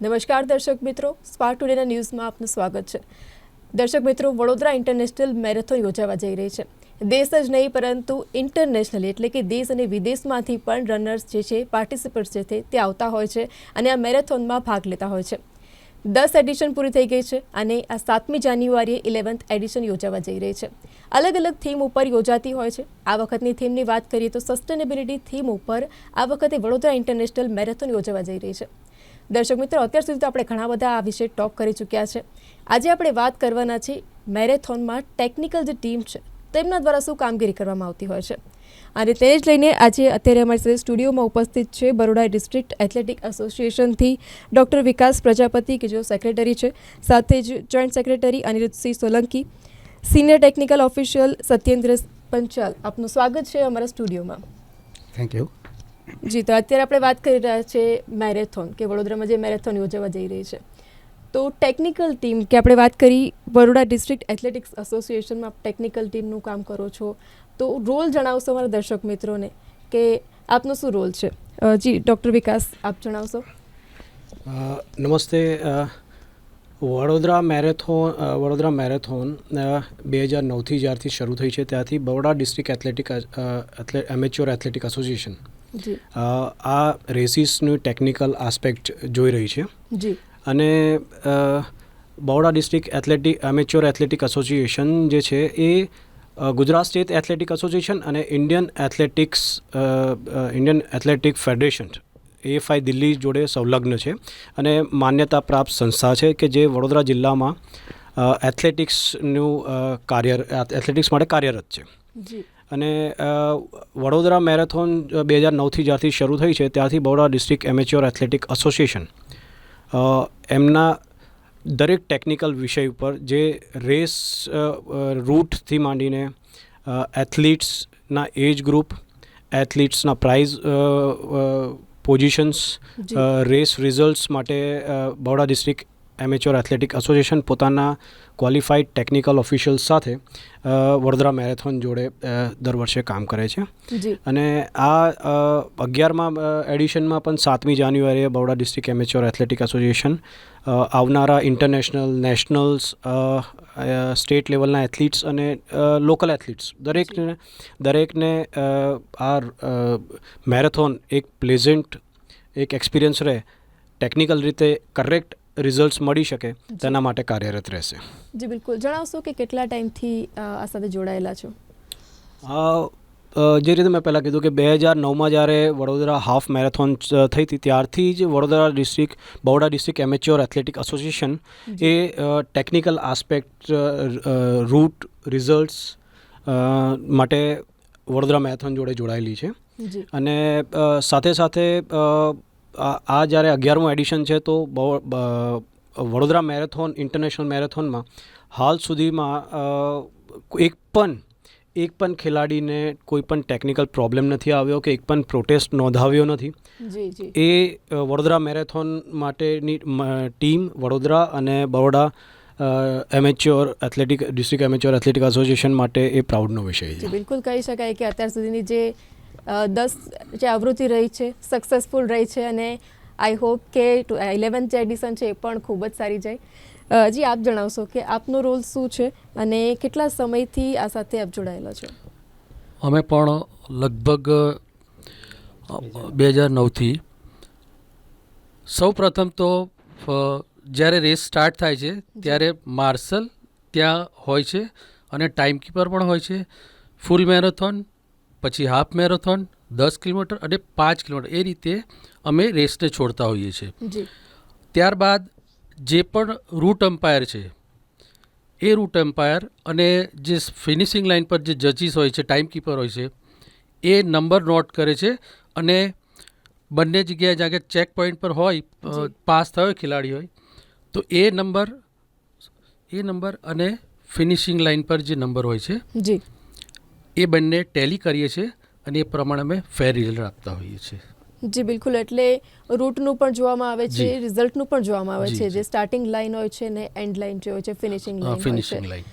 નમસ્કાર દર્શક મિત્રો સ્પાર્ક ટુડેના ન્યૂઝમાં આપનું સ્વાગત છે. દર્શક મિત્રો, વડોદરા ઇન્ટરનેશનલ મેરેથોન યોજાવા જઈ રહી છે. દેશ જ નહીં, પરંતુ ઇન્ટરનેશનલી એટલે કે દેશ અને વિદેશમાંથી પણ રનર્સ જે છે પાર્ટિસિપન્ટ જે છે, તે આવતા હોય છે અને આ મેરેથોનમાં ભાગ લેતા હોય છે. દસ એડિશન પૂરી થઈ ગઈ છે અને આ સાતમી જાન્યુઆરીએ ઇલેવન્થ એડિશન યોજાવા જઈ રહી છે. અલગ અલગ થીમ ઉપર યોજાતી હોય છે. આ વખતની થીમની વાત કરીએ તો સસ્ટેનેબિલિટી થીમ ઉપર આ વખતે વડોદરા ઇન્ટરનેશનલ મેરેથોન યોજાવા જઈ રહી છે. દર્શક મિત્રો, અત્યાર સુધી તો આપણે ઘણા બધા આ વિશે ટોક કરી ચૂક્યા છે. આજે આપણે વાત કરવાના છે મેરેથોનમાં ટેકનિકલ જે ટીમ છે, તેમના દ્વારા શું કામગીરી કરવામાં આવતી હોય છે. અને તેને જ લઈને આજે અત્યારે અમારી સાથે સ્ટુડિયોમાં ઉપસ્થિત છે બરોડા ડિસ્ટ્રિક્ટ એથ્લેટિક એસોસિએશનથી ડૉક્ટર વિકાસ પ્રજાપતિ, કે જેઓ સેક્રેટરી છે. સાથે જ joint secretary Aniruddhsinh Solanki senior technical official Satyendra Panchal. આપનું સ્વાગત છે અમારા સ્ટુડિયોમાં. થેન્ક યુ જી, તો અત્યારે આપણે વાત કરી રહ્યા છે મેરેથોન, કે વડોદરામાં જે મેરેથોન યોજવા જઈ રહી છે. તો ટેકનિકલ ટીમ, કે આપણે વાત કરી બરોડા ડિસ્ટ્રિક્ટ એથ્લેટિક્સ એસોસિએશનમાં ટેકનિકલ ટીમનું કામ કરો છો, તો રોલ જણાવશો અમારા દર્શક મિત્રોને, કે આપનો શું રોલ છે? જી, ડૉક્ટર વિકાસ, આપ જણાવશો. નમસ્તે વડોદરા મેરેથોન વડોદરા મેરેથોન બે હજાર નવથી જ્યારથી શરૂ થઈ છે ત્યારથી Baroda district athletic amateur athletic association. આ રેસીસનું ટેકનિકલ આસ્પેક્ટ જોઈ રહી છે. અને Baroda district athletic amateur athletic association જે છે એ ગુજરાત સ્ટેટ એથ્લેટિક એસોસિએશન અને Indian athletics Indian athletic federation. AFI Delhi જોડે સંલગ્ન છે. અને માન્યતા પ્રાપ્ત સંસ્થા છે કે જે વડોદરા જિલ્લામાં એથ્લેટિક્સનું કાર્ય એથ્લેટિક્સ માટે કાર્યરત છે. જી. અને વડોદરા મેરેથોન બે હજાર નવથી જ્યારથી શરૂ થઈ છે ત્યારથી Baroda district amateur athletic association. એમના દરેક ટેકનિકલ વિષય ઉપર જે રેસ રૂટથી માંડીને એથ્લીટ્સના એજ ગ્રુપ એથ્લીટ્સના પ્રાઇઝ પોઝિશન્સ રેસ રિઝલ્ટ્સ માટે Baroda district amateur athletic association પોતાના ક્વોલિફાઈડ ટેકનિકલ ઓફિશિયલ્સ સાથે વડોદરા મેરેથોન જોડે દર વર્ષે કામ કરે છે. અને આ અગિયારમાં એડિશનમાં પણ સાતમી જાન્યુઆરીએ Baroda district amateur athletic association આવનારા ઇન્ટરનેશનલ નેશનલ્સ સ્ટેટ લેવલના એથ્લીટ્સ અને લોકલ એથ્લીટ્સ દરેકને દરેકને આ મેરેથોન એક પ્લેઝન્ટ એક એક્સપિરિયન્સ રહે ટેકનિકલ રીતે કરેક્ટ રિઝલ્ટ્સ મળી શકે તેના માટે કાર્યરત રહેશે. જી બિલકુલ. જણાવશો કે કેટલા ટાઈમથી આ સાથે જોડાયેલા છો? જે રીતે મેં પહેલાં કીધું કે બે હજાર નવમાં જ્યારે વડોદરા હાફ મેરેથોન થઈ હતી ત્યારથી જ Vadodara district Baroda district amateur athletic association એ ટેકનિકલ આસ્પેક્ટ રૂટ રિઝલ્ટ્સ માટે વડોદરા મેરેથોન જોડે જોડાયેલી છે. અને સાથે સાથે આ જ્યારે અગિયારમું એડિશન છે તો વડોદરા મેરેથોન ઇન્ટરનેશનલ મેરેથોનમાં હાલ સુધીમાં એક પણ એક પણ ખેલાડીને કોઈ પણ ટેકનિકલ પ્રોબ્લેમ નથી આવ્યો કે એક પણ પ્રોટેસ્ટ નોંધાવ્યો નથી. એ વડોદરા મેરેથોન માટેની ટીમ વડોદરા અને Baroda amateur athletic district amateur athletic association માટે એ પ્રાઉડનો વિષય છે. બિલકુલ કહી શકાય કે અત્યાર સુધીની જે દસ જે આવૃત્તિ રહી છે સક્સેસફુલ રહી છે અને આઈ હોપ કે ઇલેવન્થ જે એડિશન છે એ પણ ખૂબ જ સારી જાય. હજી જી આપ જણાવશો કે આપનો રોલ શું છે અને કેટલા સમયથી આ સાથે આપ જોડાયેલા છો? અમે પણ લગભગ બે હજાર નવથી સૌ પ્રથમ તો જ્યારે રેસ સ્ટાર્ટ થાય છે ત્યારે માર્શલ ત્યાં હોય છે અને ટાઈમકીપર પણ હોય છે ફૂલ મેરેથોન પછી હાફ મેરેથોન દસ કિલોમીટર અને પાંચ કિલોમીટર એ રીતે અમે રેસને છોડતા હોઈએ છીએ. ત્યારબાદ જે પણ રૂટ અમ્પાયર છે એ રૂટ એમ્પાયર અને જે ફિનિશિંગ લાઇન પર જે જજીસ હોય છે ટાઈમકીપર હોય છે એ નંબર નોટ કરે છે અને બંને જગ્યાએ જ્યાં કે ચેક પોઈન્ટ પર હોય પાસ થયો ખેલાડી હોય તો એ નંબર એ નંબર અને ફિનિશિંગ લાઇન પર જે નંબર હોય છે એ બંને ટેલી કરીએ છીએ અને એ પ્રમાણે અમે ફેર રિઝલ્ટ આપતા હોઈએ છીએ. જી બિલકુલ. એટલે રૂટનું પણ જોવામાં આવે છે રિઝલ્ટનું પણ જોવામાં આવે છે જે. સ્ટાર્ટિંગ લાઈન હોય છે ને એન્ડ લાઈન જે હોય છે finishing line finishing line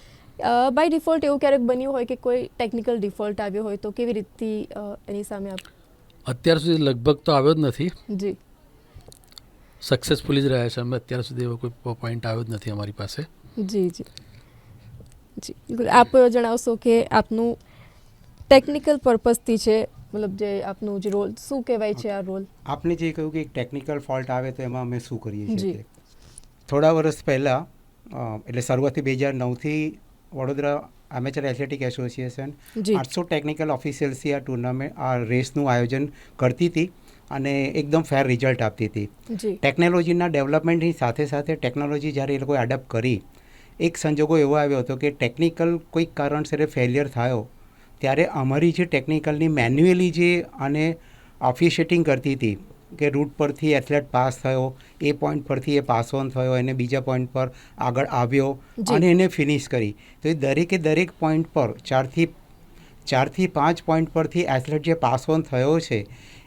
line by default એવું ક્યારેક બન્યું હોય કે કોઈ ટેકનિકલ ડિફોલ્ટ આવ્યો હોય તો કેવી રીતથી એની સામે આપ અત્યાર સુધી લગભગ તો આવ્યો જ નથી. જી. સક્સેસફુલી જ રહ્યા છે અમે. અત્યાર સુધી એવો કોઈ પોઈન્ટ આવ્યો જ નથી અમારી પાસે. જી જી. જી બિલકુલ. આપ જણાવશો કે આપનું ટેકનિકલ પર્પઝથી છે મતલબ જે આપનું જે રોલ શું કહેવાય છે આ રોલ આપને જે કહ્યું કે એક ટેકનિકલ ફોલ્ટ આવે તો એમાં અમે શું કરીએ છીએ થોડા વર્ષ પહેલાં એટલે શરૂઆતથી બે હજાર નવથી વડોદરા એમેચર એથ્લેટિક એસોસિએશન આઠસો ટેકનિકલ ઓફિસિયલ્સથી આ ટુર્નામેન્ટ આ રેસનું આયોજન કરતી હતી અને એકદમ ફેર રિઝલ્ટ આપતી હતી. ટેકનોલોજીના ડેવલપમેન્ટની સાથે સાથે ટેકનોલોજી જ્યારે એ લોકોએ એડપ્ટ કરી એક સંજોગો એવો આવ્યો હતો કે ટેકનિકલ કોઈક કારણસર ફેલિયર થયો ત્યારે અમારી જે ટેકનિકલની મેન્યુઅલી જે આને ઓફિશિએટિંગ કરતી હતી કે રૂટ પરથી એથ્લેટ પાસ થયો એ પોઈન્ટ પરથી એ પાસ ઓન થયો એને બીજા પોઈન્ટ પર આગળ આવ્યો અને એને ફિનિશ કરી. તો એ દરેકે દરેક પોઈન્ટ પર ચારથી ચારથી પાંચ પોઈન્ટ પરથી એથ્લેટ જે પાસ ઓન થયો છે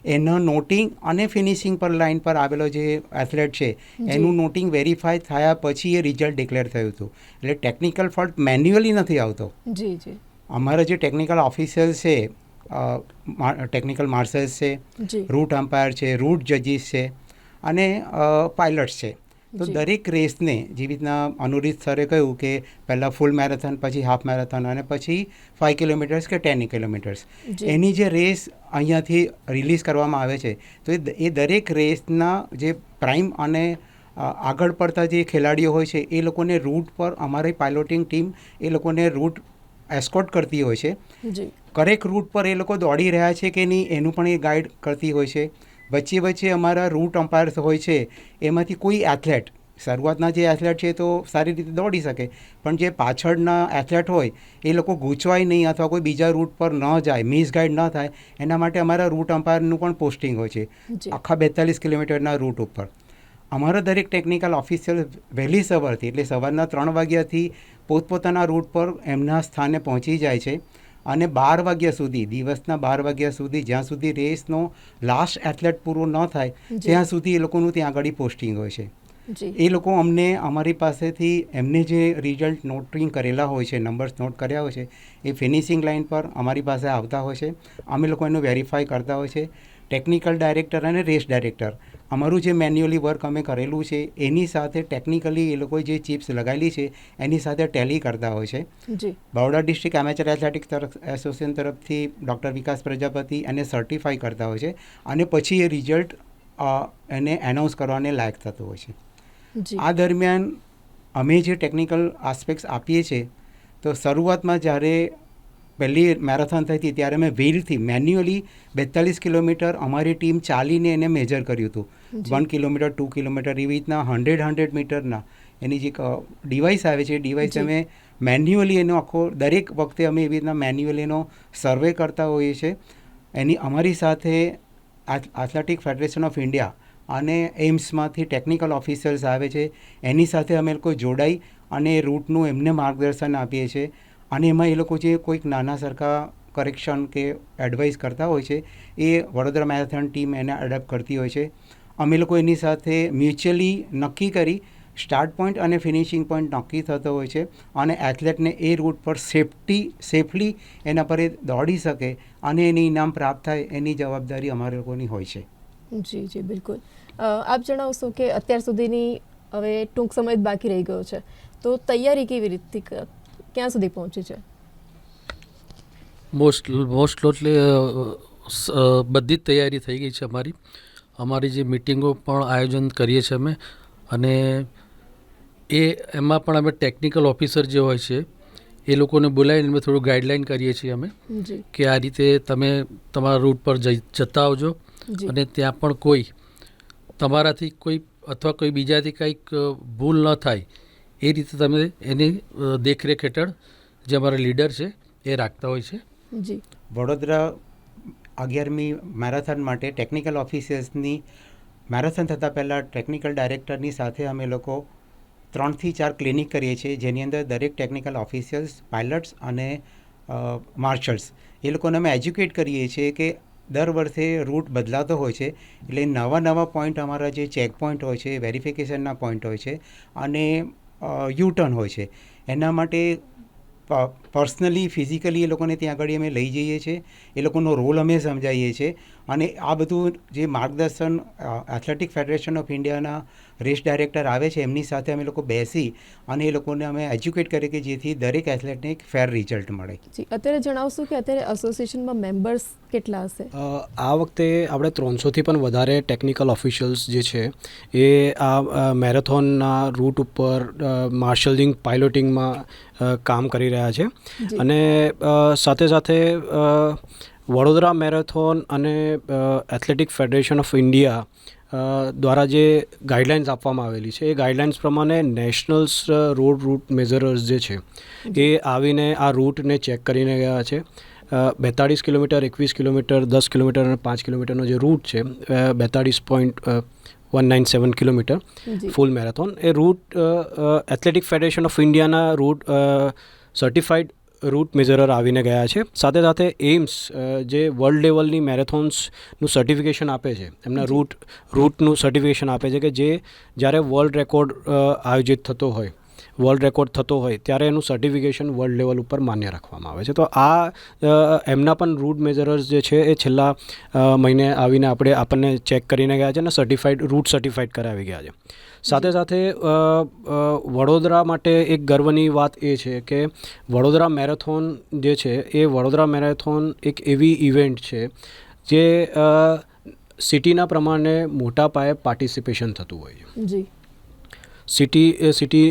એનો નોટિંગ અને ફિનિશિંગ પર લાઇન પર આવેલો જે એથ્લેટ છે એનું નોટિંગ વેરીફાઈ થયા પછી એ રિઝલ્ટ ડિક્લેર થયું હતું. એટલે ટેકનિકલ ફોલ્ટ મેન્યુઅલી નથી આવતો. જી જી. અમારા જે ટેકનિકલ ઓફિસર છે ટેકનિકલ માર્શલ્સ છે રૂટ અમ્પાયર છે રૂટ જજીસ છે અને પાયલટ્સ છે. તો દરેક રેસને જેવી રીતના અનુરીત સરે કહ્યું કે પહેલાં ફૂલ મેરેથોન પછી હાફ મેરેથોન અને પછી ફાઇવ કિલોમીટર્સ કે ટેન કિલોમીટર્સ એની જે રેસ અહીંયાથી રિલીઝ કરવામાં આવે છે તો એ એ દરેક રેસના જે પ્રાઇમ અને આગળ પડતા જે ખેલાડીઓ હોય છે એ લોકોને રૂટ પર અમારી પાયલોટિંગ ટીમ એ લોકોને રૂટ એસ્કોટ કરતી હોય છે. કરેક્ટ રૂટ પર એ લોકો દોડી રહ્યા છે કે નહીં એનું પણ એ ગાઈડ કરતી હોય છે. વચ્ચે વચ્ચે અમારા રૂટ અમ્પાયર્સ હોય છે એમાંથી કોઈ એથ્લેટ શરૂઆતના જે એથ્લેટ છે તો સારી રીતે દોડી શકે પણ જે પાછળના એથ્લેટ હોય એ લોકો ગૂંચવાય નહીં અથવા કોઈ બીજા રૂટ પર ન જાય મિસગાઈડ ન થાય એના માટે અમારા રૂટ અમ્પાયરનું પણ પોસ્ટિંગ હોય છે. આખા બેતાલીસ કિલોમીટરના રૂટ ઉપર. અમારા દરેક ટેકનિકલ ઓફિસિયલ વહેલી સવારથી એટલે સવારના ત્રણ વાગ્યાથી પોતપોતાના રૂટ પર એમના સ્થાને પહોંચી જાય છે અને બાર વાગ્યા સુધી દિવસના બાર વાગ્યા સુધી જ્યાં સુધી રેસનો લાસ્ટ એથ્લેટ પૂરો ન થાય. ત્યાં સુધી એ લોકોનું ત્યાં આગળ પોસ્ટિંગ હોય છે. એ લોકો અમને અમારી પાસેથી એમને જે રિઝલ્ટ નોટિંગ કરેલા હોય છે નંબર્સ નોટ કર્યા હોય છે એ ફિનિશિંગ લાઇન પર અમારી પાસે આવતા હોય છે. અમે લોકો એનું વેરીફાઈ કરતા હોય છે. ટેકનિકલ ડાયરેક્ટર અને રેસ ડાયરેક્ટર અમારું જે મેન્યુઅલી વર્ક અમે કરેલું છે એની સાથે ટેકનિકલી એ લોકોએ જે ચિપ્સ લગાવેલી છે એની સાથે ટેલી કરતા હોય છે. બરોડા ડિસ્ટ્રિક્ટ એમેચર એથ્લેટિક તરફ એસોસિએશન તરફથી ડૉક્ટર વિકાસ પ્રજાપતિ એને સર્ટિફાઈ કરતા હોય છે અને પછી એ રિઝલ્ટ એને એનાઉન્સ કરવાને લાયક થતું હોય છે. આ દરમિયાન અમે જે ટેકનિકલ આસ્પેક્ટ્સ આપીએ છીએ તો શરૂઆતમાં જ્યારે પહેલી મેરેથોન થઈ હતી ત્યારે અમે વ્હીલથી મેન્યુઅલી બેતાલીસ કિલોમીટર અમારી ટીમ ચાલીને એને મેજર કર્યું હતું. વન કિલોમીટર ટુ કિલોમીટર એવી રીતના હંડ્રેડ હંડ્રેડ મીટરના એની જે ડિવાઇસ આવે છે એ ડિવાઇસ અમે મેન્યુઅલી એનો આખો દરેક વખતે અમે એવી રીતના મેન્યુઅલી એનો સર્વે કરતા હોઈએ છીએ એની અમારી સાથે આથ્લેટિક ફેડરેશન ઓફ ઇન્ડિયા અને એમ્સમાંથી ટેકનિકલ ઓફિસર્સ આવે છે. એની સાથે અમે લોકો જોડાઈ અને એ રૂટનું એમને માર્ગદર્શન આપીએ છીએ. અને એમાં એ લોકો જે કોઈક નાના સરખા કરેક્શન કે એડવાઇસ કરતા હોય છે, એ વડોદરા મેરેથોન ટીમ એને એડેપ્ટ કરતી હોય છે. અમે લોકો એની સાથે મ્યુચ્યુઅલી નક્કી કરી સ્ટાર્ટ પોઈન્ટ અને ફિનિશિંગ પોઈન્ટ નક્કી થતો હોય છે અને એથ્લેટને એ રૂટ પર સેફટી સેફલી એના પર એ દોડી શકે અને એને ઇનામ પ્રાપ્ત થાય એની જવાબદારી અમારા લોકોની હોય છે. જી જી, બિલકુલ. આપ જણાવશો કે અત્યાર સુધીની હવે ટૂંક સમય જ બાકી રહી ગયો છે. તો તૈયારી કેવી રીતથી ક્યાં સુધી પહોંચી છે? મોસ્ટ મોસ્ટ એટલે બધી જ તૈયારી થઈ ગઈ છે અમારી. અમારી જે મિટિંગો પણ આયોજન કરીએ છીએ અમે. અને એ એમાં પણ અમે ટેકનિકલ ઓફિસર જે હોય છે એ લોકોને બોલાવીને અમે થોડું ગાઈડલાઈન કરીએ છીએ અમે કે આ રીતે તમે તમારા રૂટ પર જઈ જતા આવજો. અને ત્યાં પણ કોઈ તમારાથી કોઈ અથવા કોઈ બીજાથી કંઈક ભૂલ ન થાય એ રીતે તમે એની દેખરેખ હેઠળ જે અમારા લીડર છે એ રાખતા હોય છે. જી. વડોદરા અગિયારમી મેરેથોન માટે ટેકનિકલ ઓફિસર્સની મેરેથોન થતાં પહેલાં ટેકનિકલ ડાયરેક્ટરની સાથે અમે લોકો ત્રણથી ચાર ક્લિનિક કરીએ છીએ જેની અંદર દરેક ટેકનિકલ ઓફિસર્સ પાયલટ્સ અને માર્શલ્સ. એ લોકોને અમે એજ્યુકેટ કરીએ છીએ કે દર વર્ષે રૂટ બદલાતો હોય છે એટલે નવા નવા પોઈન્ટ અમારા જે ચેક પોઈન્ટ હોય છે વેરિફિકેશનના પોઈન્ટ હોય છે અને યુ ટર્ન હોય છે. એના માટે પર્સનલી, ફિઝિકલી એ લોકોને ત્યાં આગળ અમે લઈ જઈએ છીએ. એ લોકોનો રોલ અમે સમજાવીએ છીએ. અને આ બધું જે માર્ગદર્શન એથ્લેટિક ફેડરેશન ઓફ ઇન્ડિયાના રેસ ડાયરેક્ટર આવે છે એમની સાથે અમે લોકો બેસી અને એ લોકોને અમે એજ્યુકેટ કરીએ કે જેથી દરેક એથ્લેટને એક ફેર રિઝલ્ટ મળે. જી અત્યારે જણાવશું કે અત્યારે એસોસિએશનમાં મેમ્બર્સ કેટલા હશે? આ વખતે આપણે ત્રણસોથી પણ વધારે ટેકનિકલ ઓફિશિયલ્સ જે છે એ આ મેરેથોનના રૂટ ઉપર માર્શલિંગ પાઇલોટિંગમાં કામ કરી રહ્યા છે. અને સાથે સાથે વડોદરા મેરેથોન અને એથ્લેટિક ફેડરેશન ઓફ ઇન્ડિયા દ્વારા જે ગાઈડલાઇન્સ આપવામાં આવેલી છે એ ગાઈડલાઇન્સ પ્રમાણે નેશનલ્સ રોડ રૂટ મેઝરર્સ જે છે એ આવીને આ રૂટને ચેક કરીને ગયા છે. બેતાળીસ કિલોમીટર એકવીસ કિલોમીટર દસ કિલોમીટર અને પાંચ કિલોમીટરનો જે રૂટ છે બેતાળીસ point one nine seven kilometre full marathon. A route athletic federation of ઇન્ડિયાના રૂટ સર્ટિફાઈડ રૂટ મેઝરર આવીને ગયા છે. સાથે સાથે એમ્સ જે વર્લ્ડ લેવલની મેરેથોન્સનું સર્ટિફિકેશન આપે છે એમના રૂટ રૂટનું સર્ટિફિકેશન આપે છે કે જે જ્યારે વર્લ્ડ રેકોર્ડ આયોજિત થતો હોય વર્લ્ડ રેકોર્ડ થતો હોય ત્યારે એનું સર્ટિફિકેશન વર્લ્ડ લેવલ ઉપર માન્ય રાખવામાં આવે છે. તો આ એમના પણ રૂટ મેઝરર્સ જે છે એ છેલ્લા મહિને આવીને આપણે આપણને ચેક કરીને ગયા છે અને સર્ટિફાઈડ રૂટ સર્ટિફાઈડ કરાવી ગયા છે. સાથે સાથે વડોદરા માટે એક ગર્વની વાત એ છે કે વડોદરા મેરેથોન જે છે એ વડોદરા મેરેથોન એક એવી ઇવેન્ટ છે જે સિટીના પ્રમાણે મોટા પાયે પાર્ટિસિપેશન થતું હોય છે. જી. સિટી સિટી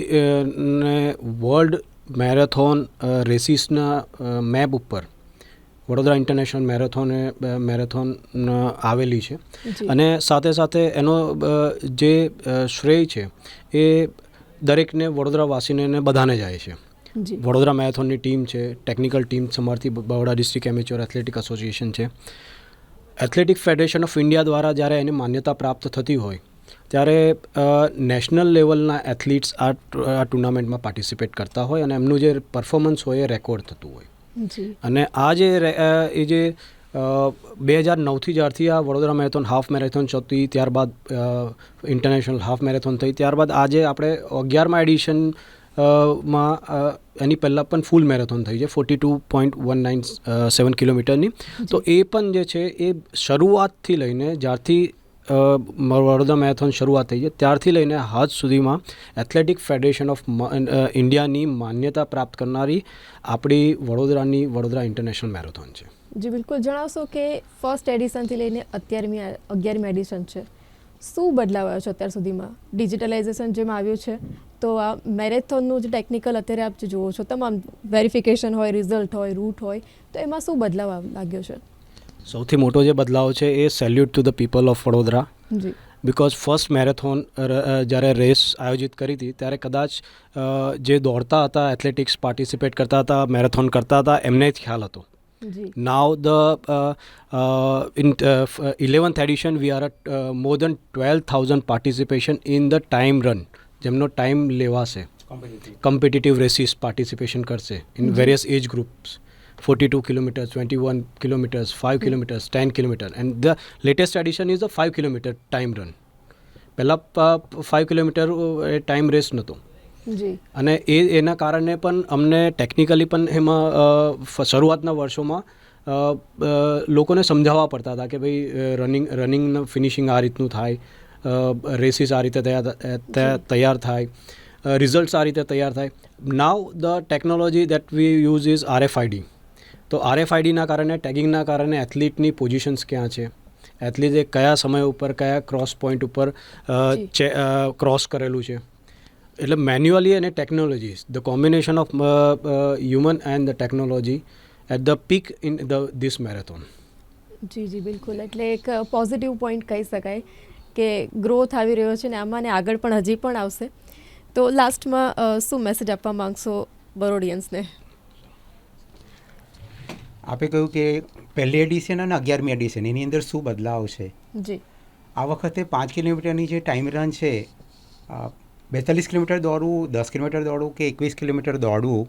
ને વર્લ્ડ મેરેથોન રેસીસના મેપ ઉપર વડોદરા ઇન્ટરનેશનલ મેરેથોન મેરેથોન આવેલી છે. અને સાથે સાથે એનો જે શ્રેય છે એ દરેકને વડોદરાવાસીને ને બધાને જાય છે. વડોદરા મેરેથોનની ટીમ છે technical team સમારથી Baroda district amateur athletic association છે. એથ્લેટિક ફેડરેશન ઓફ ઇન્ડિયા દ્વારા જ્યારે એને માન્યતા પ્રાપ્ત થતી હોય ત્યારે નેશનલ લેવલના એથ્લીટ્સ આ ટુર્નામેન્ટમાં પાર્ટિસિપેટ કરતા હોય અને એમનું જે પરફોર્મન્સ હોય એ રેકોર્ડ થતું હોય. અને આ જે એ જે બે હજાર નવથી જ્યારથી આ વડોદરા મેરેથોન હાફ મેરેથોન થતી ત્યારબાદ ઇન્ટરનેશનલ હાફ મેરેથોન થઈ ત્યારબાદ આજે આપણે અગિયારમાં એડિશનમાં એની પહેલાં પણ ફૂલ મેરેથોન થઈ છે forty two point one nine seven કિલોમીટરની. તો એ પણ જે છે એ શરૂઆતથી લઈને જ્યારથી વડોદરા મેરેથોન શરૂઆત થઈ છે. ત્યારથી લઈને હાજ સુધીમાં એથ્લેટિક ફેડરેશન ઓફ ઇન્ડિયાની માન્યતા પ્રાપ્ત કરનારી આપણી વડોદરાની વડોદરા ઇન્ટરનેશનલ મેરેથોન છે. જી, બિલકુલ. જણાવશો કે ફર્સ્ટ એડિશનથી લઈને અત્યારમી, અગિયારમી એડિશન છે. શું બદલાવ આવ્યો છે અત્યાર સુધીમાં? ડિજિટલાઇઝેશન જેમ આવ્યું છે, તો આ મેરેથોનનું જે ટેકનિકલ અત્યારે આપ જુઓ છો, તમામ વેરિફિકેશન હોય, રિઝલ્ટ હોય, રૂટ હોય, તો એમાં શું બદલાવ લાગ્યો છે? સૌથી મોટો જે બદલાવ છે એ salute to the people of Vadodara. Because first marathon જ્યારે રેસ આયોજિત કરી હતી ત્યારે કદાચ જે દોડતા હતા એથ્લેટિક્સ પાર્ટિસિપેટ કરતા હતા મેરેથોન કરતા હતા એમને જ ખ્યાલ હતો. f- uh, 11th edition we are at uh, more than 12000 participation in the time run જેમનો ટાઈમ લેવાશે. કમ્પિટિટિવ રેસીસ પાર્ટિસિપેશન કરશે in various age groups forty two kilometres twenty one kilometres five kilometers, ten kilometre and the latest edition is the five kilometre time run પહેલાં five kilometre એ time race નહોતો. અને એ એના કારણે પણ અમને technically પણ એમાં શરૂઆતના વર્ષોમાં લોકોને સમજાવવા પડતા હતા કે ભાઈ રનિંગ રનિંગ ફિનિશિંગ આ રીતનું થાય રેસીસ આ રીતે તૈયાર થાય રિઝલ્ટ્સ આ રીતે તૈયાર થાય. Now the technology that we use is RFID તો આરએફઆઈડીના કારણે ટેગિંગના કારણે એથ્લીટની પોઝિશન્સ ક્યાં છે? એથ્લીટે કયા સમય ઉપર કયા ક્રોસ પોઈન્ટ ઉપર. ક્રોસ કરેલું છે? એટલે મેન્યુઅલી અને technology the combination of human and the technology at the peak in the this marathon. જી જી બિલકુલ. એટલે એક પોઝિટિવ પોઈન્ટ કહી શકાય કે ગ્રોથ આવી રહ્યો છે ને આમાં ને આગળ પણ હજી પણ આવશે. તો લાસ્ટમાં શું મેસેજ આપવા માંગશો બરોડિયન્સને? આપે કહ્યું કે પહેલી એડિશન અને અગિયારમી એડિશન એની અંદર શું બદલાવ છે? જી. આ વખતે પાંચ કિલોમીટરની જે ટાઈમ રન છે બેતાલીસ કિલોમીટર દોડવું દસ કિલોમીટર દોડવું કે એકવીસ કિલોમીટર દોડવું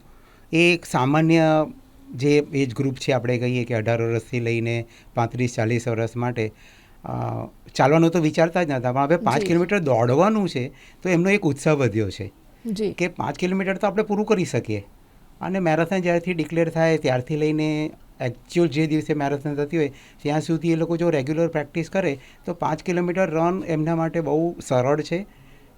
એ એક સામાન્ય જે એજ ગ્રુપ છે આપણે કહીએ કે અઢાર વર્ષથી લઈને પાંત્રીસ ચાલીસ વર્ષ માટે ચાલવાનું તો વિચારતા જ નહોતા પણ હવે પાંચ કિલોમીટર દોડવાનું છે તો એમનો એક ઉત્સાહ વધ્યો છે. કે પાંચ કિલોમીટર તો આપણે પૂરું કરી શકીએ. અને મેરેથોન જ્યારથી ડિક્લેર થાય ત્યારથી લઈને એકચ્યુઅલ જે દિવસે મેરેથોન થતી હોય ત્યાં સુધી એ લોકો જો રેગ્યુલર પ્રેક્ટિસ કરે તો પાંચ કિલોમીટર રન એમના માટે બહુ સરળ છે.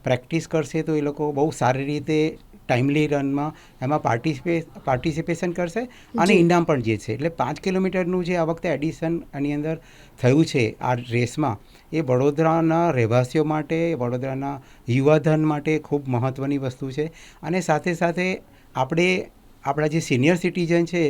પ્રેક્ટિસ કરશે તો એ લોકો બહુ સારી રીતે ટાઈમલી રનમાં એમાં પાર્ટિસિપે પાર્ટિસિપેશન કરશે અને જી. ઇનામ પણ છે. એટલે પાંચ કિલોમીટરનું જે આ વખતે એડિશન આની અંદર થયું છે આ રેસમાં એ વડોદરાના રહેવાસીઓ માટે વડોદરાના યુવાધન માટે ખૂબ મહત્ત્વની વસ્તુ છે. અને સાથે સાથે આપણે આપણા જે સિનિયર સિટીઝન છે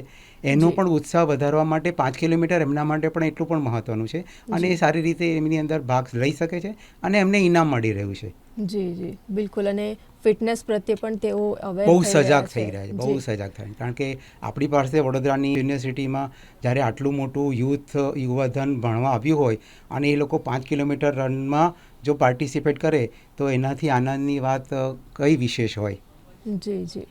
એનો પણ ઉત્સાહ વધારવા માટે પાંચ કિલોમીટર એમના માટે પણ એટલું પણ મહત્ત્વનું છે. અને એ સારી રીતે એમની અંદર ભાગ લઈ શકે છે અને એમને ઇનામ મળી રહ્યું છે. જી જી. બિલકુલ. અને ફિટનેસ પ્રત્યે પણ તેઓ બહુ સજાગ થઈ રહ્યા છે બહુ સજાગ થાય કારણ કે આપણી પાસે વડોદરાની યુનિવર્સિટીમાં જ્યારે આટલું મોટું યુથ યુવાધન ભણવા આવ્યું હોય અને એ લોકો પાંચ કિલોમીટર રનમાં જો પાર્ટિસિપેટ કરે તો એનાથી આનંદની વાત કઈ વિશેષ હોય? જી જી.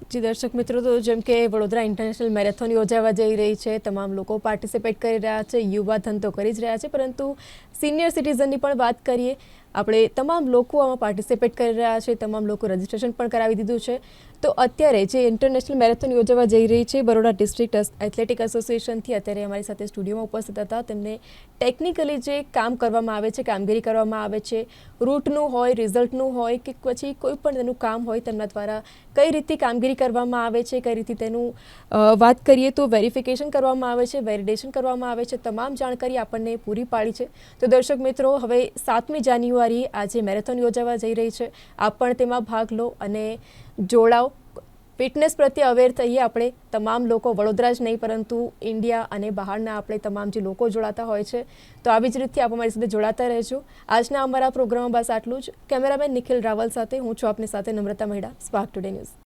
જી, દર્શક મિત્રો, તો જેમ કે વડોદરા ઇન્ટરનેશનલ મેરેથોન યોજાવા જઈ રહી છે. તમામ લોકો પાર્ટિસિપેટ કરી રહ્યા છે. યુવા તો કરી જ રહ્યા છે, પરંતુ સિનિયર સિટીઝનની પણ વાત કરીએ આપણે તમામ લોકો આમાં પાર્ટિસિપેટ કરી રહ્યા છે, તમામ લોકો રજિસ્ટ્રેશન પણ કરાવી દીધું છે. તો અત્યારે જે ઇન્ટરનેશનલ મેરેથોન યોજવા જઈ રહી છે, બરોડા ડિસ્ટ્રિક્ટ એથ્લેટિક એસોસિએશનથી અત્યારે અમારી સાથે સ્ટુડિયોમાં ઉપસ્થિત હતા. તેમને ટેકનિકલી જે કામ કરવામાં આવે છે, કામગીરી કરવામાં આવે છે રૂટનું હોય રિઝલ્ટનું હોય કે પછી કોઈ પણ તેનું કામ હોય તેમના દ્વારા કઈ રીતે કામગીરી કરવામાં આવે છે, કઈ રીતે તેનું વાત કરીએ તો વેરિફિકેશન કરવામાં આવે છે વેલિડેશન કરવામાં આવે છે, તમામ જાણકારી આપણને પૂરી પાડી છે. તો દર્શક મિત્રો, હવે સાતમી જાન્યુઆરી આજે મેરેથોન યોજાવા જઈ રહી છે. આપ પણ તેમાં ભાગ લો અને જોડાઓ. ફિટનેસ પ્રત્યે અવેર થઈએ આપણે તમામ લોકો. વડોદરા જ નહીં, પરંતુ ઇન્ડિયા અને બહારના આપણે તમામ જે લોકો જોડાતા હોય છે, તો આવી જ રીતે આપ અમારી સાથે જોડાતા રહેજો. આજના અમારા પ્રોગ્રામમાં બસ આટલું જ. કેમેરામેન નિખિલ રાવલ સાથે હું છું આપની સાથે Namrata Mahida, spark today news.